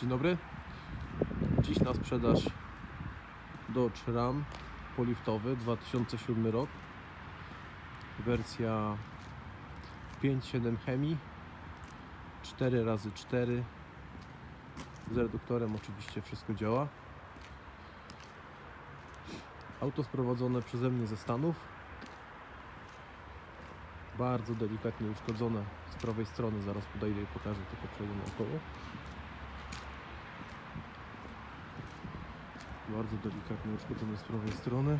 Dzień dobry. Dziś na sprzedaż Dodge Ram poliftowy 2007 rok. Wersja 5.7 Hemi 4x4 z reduktorem oczywiście wszystko działa. Auto sprowadzone przeze mnie ze Stanów. Bardzo delikatnie uszkodzone z prawej strony. Zaraz podejdę i pokażę, tylko przejdę naokoło. Bardzo delikatnie uszkodzone z prawej strony.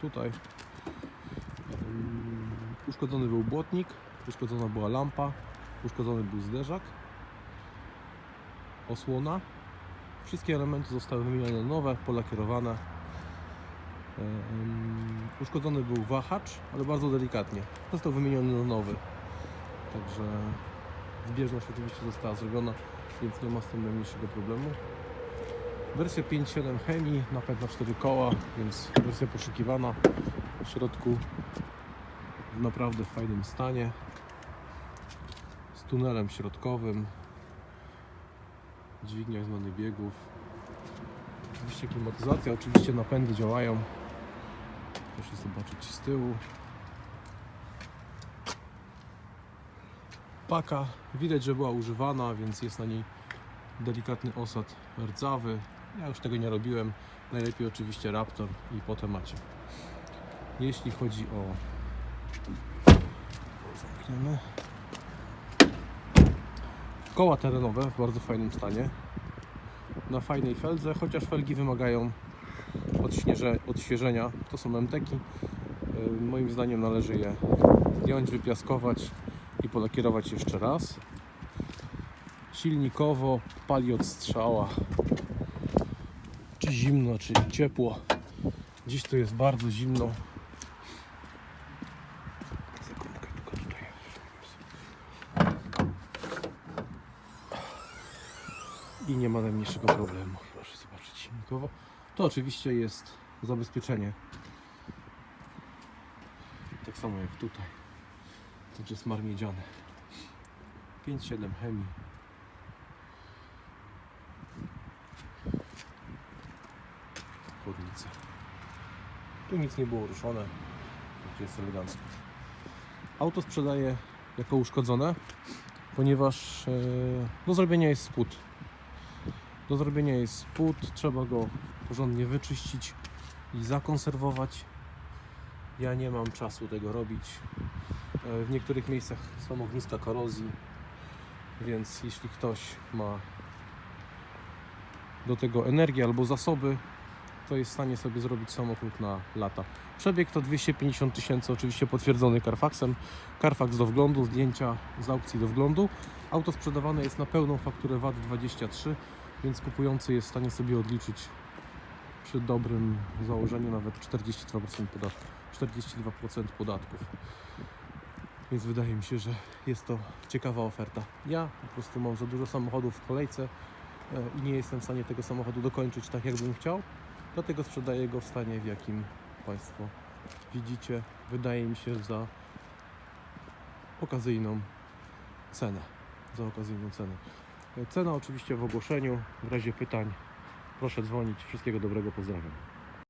Tutaj uszkodzony był błotnik, uszkodzona była lampa, uszkodzony był zderzak, osłona. Wszystkie elementy zostały wymienione nowe, polakierowane. Uszkodzony był wahacz, ale bardzo delikatnie. Został wymieniony na nowy. Także zbieżność oczywiście została zrobiona, więc nie ma z tym najmniejszego problemu. Wersja 5.7 Hemi, napęd na 4 koła, więc wersja poszukiwana. W środku w naprawdę fajnym stanie. Z tunelem środkowym. Dźwignia zmiany biegów. Oczywiście klimatyzacja, oczywiście napędy działają. Proszę zobaczyć z tyłu. Paka widać, że była używana, więc jest na niej delikatny osad rdzawy. Ja już tego nie robiłem. Najlepiej oczywiście Raptor i po temacie. Jeśli chodzi o zamkniemy. Koła terenowe w bardzo fajnym stanie. Na fajnej feldze, chociaż felgi wymagają odśnieże, odświeżenia. To są MTeki. Y, Moim zdaniem należy je zdjąć, wypiaskować i polakierować jeszcze raz. Silnikowo pali od strzała. Czy zimno, czy ciepło. Dziś to jest bardzo zimno. I nie ma najmniejszego problemu. Proszę zobaczyć silnikowo. To oczywiście jest zabezpieczenie. Tak samo jak tutaj. Także smar miedziany. 5.7 chemii. Chłodnica. Tu nic nie było ruszone. Także jest elegancko. Auto sprzedaję jako uszkodzone, ponieważ e, do zrobienia jest spód. Do zrobienia jest spód, trzeba go porządnie wyczyścić i zakonserwować. Ja nie mam czasu tego robić. E, W niektórych miejscach są ogniska korozji, więc jeśli ktoś ma do tego energię albo zasoby, to jest w stanie sobie zrobić samochód na lata. Przebieg to 250 tysięcy, oczywiście potwierdzony Carfaxem. Carfax do wglądu, zdjęcia z aukcji do wglądu. Auto sprzedawane jest na pełną fakturę VAT 23, więc kupujący jest w stanie sobie odliczyć przy dobrym założeniu nawet 42% podatków. 42% podatków. Więc wydaje mi się, że jest to ciekawa oferta. Ja po prostu mam za dużo samochodów w kolejce e, i nie jestem w stanie tego samochodu dokończyć tak, jakbym chciał. Dlatego sprzedaję go w stanie, w jakim Państwo widzicie. Wydaje mi się za okazyjną cenę. Za okazyjną cenę. Cena oczywiście w ogłoszeniu. W razie pytań proszę dzwonić. Wszystkiego dobrego, pozdrawiam.